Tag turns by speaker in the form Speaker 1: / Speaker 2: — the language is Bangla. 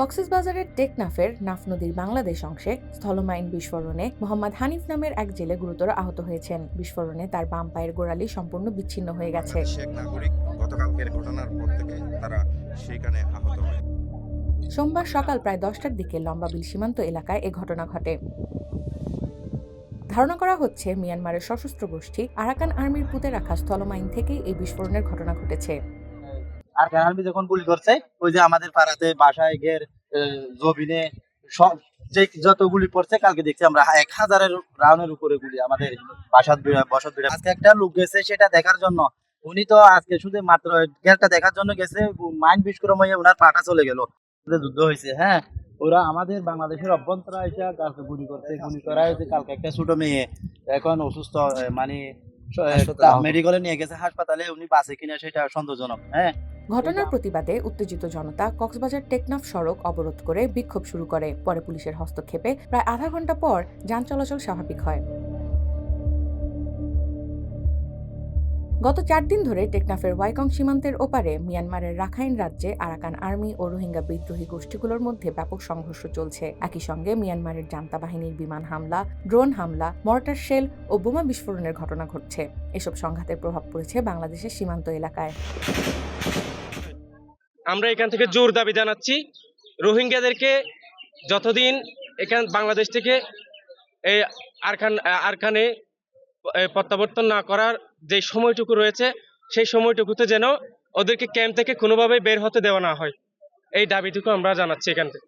Speaker 1: কক্সবাজারের টেকনাফের নাফ নদীর বাংলাদেশ অংশে স্থলমাইন বিস্ফোরণে মোহাম্মদ হানিফ নামের এক জেলে গুরুতর আহত হয়েছেন। বিস্ফোরণে তার বাম পায়ের গোড়ালি সম্পূর্ণ বিচ্ছিন্ন হয়ে গেছে।
Speaker 2: নাগরিক গতকালকের ঘটনার পর থেকে তারা সেখানে আহত হয়।
Speaker 1: সোমবার সকাল প্রায় দশটার দিকে লম্বাবিল সীমান্ত এলাকায় এ ঘটনা ঘটে। ধারণা করা হচ্ছে মিয়ানমারের সশস্ত্র গোষ্ঠী আরাকান আর্মির পুঁতে রাখা স্থলমাইন থেকেই এই বিস্ফোরণের ঘটনা ঘটেছে।
Speaker 3: আর আর্মি যখন গুলি করছে ওই যে আমাদের পাড়াতে বাসায় গের জবিনে সব যে যত গুলি পড়ছে কালকে দেখছি আমরা এক হাজারের রাউন্ডের উপরে গুলি আমাদের বাসাত বসত বিরা- আজকে একটা লোক গেছে সেটা দেখার জন্য। উনি তো আজকে শুধু মাত্র গেরটা দেখার জন্য গেছে মাইন বিস্ফোরণ হয়ে ওনার পাটা চলে গেল। যুদ্ধ হয়েছে হ্যাঁ? ওরা আমাদের বাংলাদেশের অভ্যন্তরে এসে কালকে গুলি করছে গুলি করা হয়েছে কালকে একটা ছোট মেয়ে এখন অসুস্থ মানে মেডিকেলে নিয়ে গেছে হাসপাতালে উনি বাসে কিনা সেটা সন্দেহজনক হ্যাঁ?
Speaker 1: ঘটনার প্রতিবাদে উত্তেজিত জনতা কক্সবাজার টেকনাফ সড়ক অবরোধ করে বিক্ষোভ শুরু করে। পরে পুলিশের হস্তক্ষেপে প্রায় আধা ঘণ্টা পর যান চলাচল স্বাভাবিক হয়। গত চার দিন ধরে টেকনাফের ওয়াইকং সীমান্তের ওপারে মিয়ানমারের রাখাইন রাজ্যে আরাকান আর্মি ও রোহিঙ্গা বিদ্রোহী গোষ্ঠীগুলোর মধ্যে ব্যাপক সংঘর্ষ চলছে। একই সঙ্গে মিয়ানমারের জান্তা বাহিনীর বিমান হামলা ড্রোন হামলা মর্টার শেল ও বোমা বিস্ফোরণের ঘটনা ঘটছে। এসব সংঘাতের প্রভাব পড়েছে বাংলাদেশের সীমান্ত এলাকায়।
Speaker 4: আমরা এখান থেকে জোর দাবি জানাচ্ছি। রোহিঙ্গাদেরকে যতদিন এখান বাংলাদেশ থেকে এই আরখান, আরখানে প্রত্যাবর্তন না করার যে সময়টুকু রয়েছে, সেই সময়টুকুতে যেন ওদেরকে ক্যাম্প থেকে কোনোভাবে বের হতে দেওয়া না হয়। এই দাবিটুকু আমরা জানাচ্ছি এখান থেকে।